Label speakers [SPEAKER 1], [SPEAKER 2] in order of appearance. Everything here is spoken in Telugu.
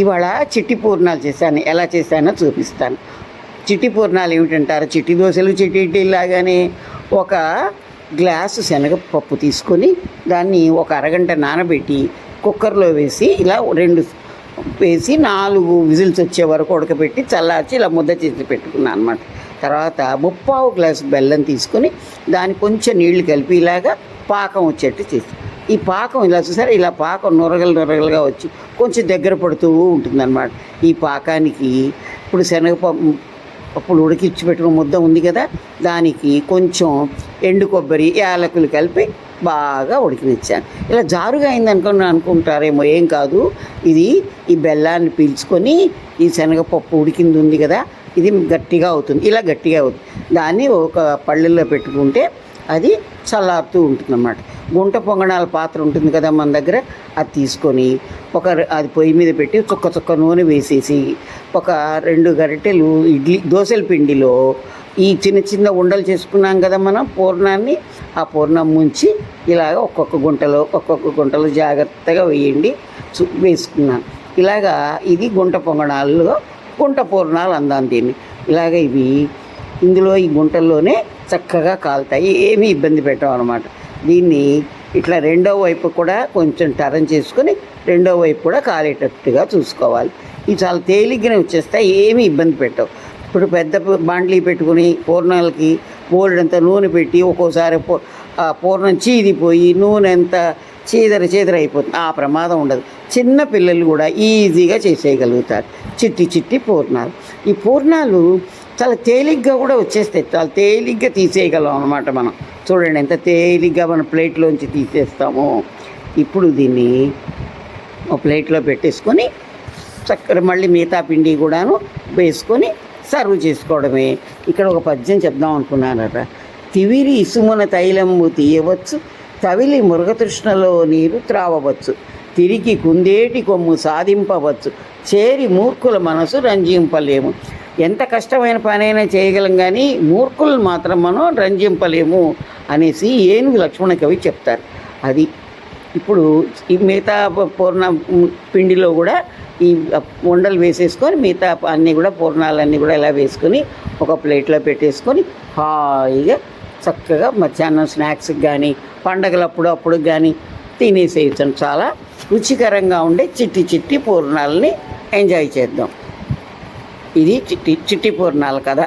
[SPEAKER 1] ఇవాళ చిట్టి పూర్ణాలు చేశాను. ఎలా చేశానో చూపిస్తాను. చిట్టి పూర్ణాలు ఏమిటంటారు? చిట్టి దోశలు చిట్టి ఇడ్లీలాగానే ఒక గ్లాసు శనగపప్పు తీసుకొని దాన్ని ఒక అరగంట నానబెట్టి కుక్కర్లో వేసి ఇలా రెండు వేసి నాలుగు విజిల్స్ వచ్చే వరకు ఉడకబెట్టి చల్లార్చి ఇలా ముద్ద చేసి పెట్టుకున్నాను అనమాట తర్వాత ముప్పావు గ్లాసు బెల్లం తీసుకొని దానికి కొంచెం నీళ్ళు కలిపి ఇలాగా పాకం వచ్చేట్టు చేసి ఈ పాకం ఇలా చూసారా? ఇలా పాకం నొరగలు నొరగలుగా వచ్చి కొంచెం దగ్గర పడుతూ ఉంటుందన్నమాట. ఈ పాకానికి ఇప్పుడు శనగపప్పు అప్పుడు ఉడికిచ్చి పెట్టిన ముద్ద ఉంది కదా దానికి కొంచెం ఎండు కొబ్బరి యాలకులు కలిపి బాగా ఉడికినిచ్చాను. ఇలా జారుగా అయింది అనుకుని అనుకుంటారేమో ఏం కాదు. ఇది ఈ బెల్లాన్ని పీల్చుకొని ఈ శనగపప్పు ఉడికింది ఉంది కదా ఇది గట్టిగా అవుతుంది. ఇలా గట్టిగా అవుతుంది. దాన్ని ఒక పళ్ళల్లో పెట్టుకుంటే అది చల్లారుతూ ఉంటుందన్నమాట. గుంట పొంగణాల పాత్ర ఉంటుంది కదా మన దగ్గర. అది తీసుకొని ఒక అది పొయ్యి మీద పెట్టి చుక్క చుక్క నూనె వేసేసి ఒక రెండు గరిటెలు ఇడ్లీ దోశల పిండిలో ఈ చిన్న చిన్న ఉండలు చేసుకున్నాం కదా మనం పూర్ణాన్ని. ఆ పూర్ణం ముంచి ఇలాగ ఒక్కొక్క గుంటలో ఒక్కొక్క గుంటలో జాగ్రత్తగా వేయండి. చు- వేసుకున్నాను. ఇలాగా ఇది గుంట పొంగణాల్లో గుంట పూర్ణాలు అందాం దీన్ని. ఇలాగ ఇవి ఇందులో ఈ గుంటల్లోనే చక్కగా కాలుతాయి. ఏమీ ఇబ్బంది పెట్టాం అనమాట దీన్ని ఇట్లా రెండో వైపు కూడా కొంచెం టర్న్ చేసుకొని రెండో వైపు కూడా కాలేటట్టుగా చూసుకోవాలి. ఇవి చాలా తేలిగ్గానే వచ్చేస్తాయి ఏమీ ఇబ్బంది పెట్టవు. ఇప్పుడు పెద్ద బాండ్లీ పెట్టుకుని పూర్ణాలకి బోల్డంత నూనె పెట్టి ఒక్కోసారి పూర్ణం చీదిపోయి నూనె అంత చీదర చీదర అయిపోతుంది. ఆ ప్రమాదం ఉండదు. చిన్న పిల్లలు కూడా ఈజీగా చేసేయగలుగుతారు. చిట్టి చిట్టి పూర్ణాలు. ఈ పూర్ణాలు చాలా తేలిగ్గా కూడా వచ్చేస్తాయి. చాలా తేలిగ్గా తీసేయగలం అనమాట మనం. చూడండి ఎంత తేలిగ్గా మన ప్లేట్లోంచి తీసేస్తామో. ఇప్పుడు దీన్ని ఒక ప్లేట్లో పెట్టేసుకొని చక్కెర మళ్ళీ మిగతా పిండి కూడాను వేసుకొని సర్వ్ చేసుకోవడమే. ఇక్కడ ఒక పద్యం చెప్దాం అనుకున్నానట. తివిరి ఇసుమున తైలము తీయవచ్చు తవిలి మృగతృష్ణలో నీరు త్రావవచ్చు తిరిగి కుందేటి కొమ్ము సాధింపవచ్చు చేరి మూర్ఖుల మనసు రంజింపలేము. ఎంత కష్టమైన పనైనా చేయగలం కానీ మూర్ఖులు మాత్రం మనం రంజింపలేము అనేసి ఏనుగు లక్ష్మణ కవి చెప్తారు. అది ఇప్పుడు ఈ మిగతా పూర్ణ పిండిలో కూడా ఈ ఉండలు వేసేసుకొని మిగతా అన్నీ కూడా పూర్ణాలన్నీ కూడా ఇలా వేసుకొని ఒక ప్లేట్లో పెట్టేసుకొని హాయిగా చక్కగా మధ్యాహ్నం స్నాక్స్కి కానీ పండగలప్పుడు అప్పుడు కానీ తినేసేయచ్చు చాలా రుచికరంగా ఉండే చిట్టి చిట్టి పూర్ణాలని ఎంజాయ్ చేద్దాం. ఇది చిట్టి చిట్టి పూర్ణాలు కదా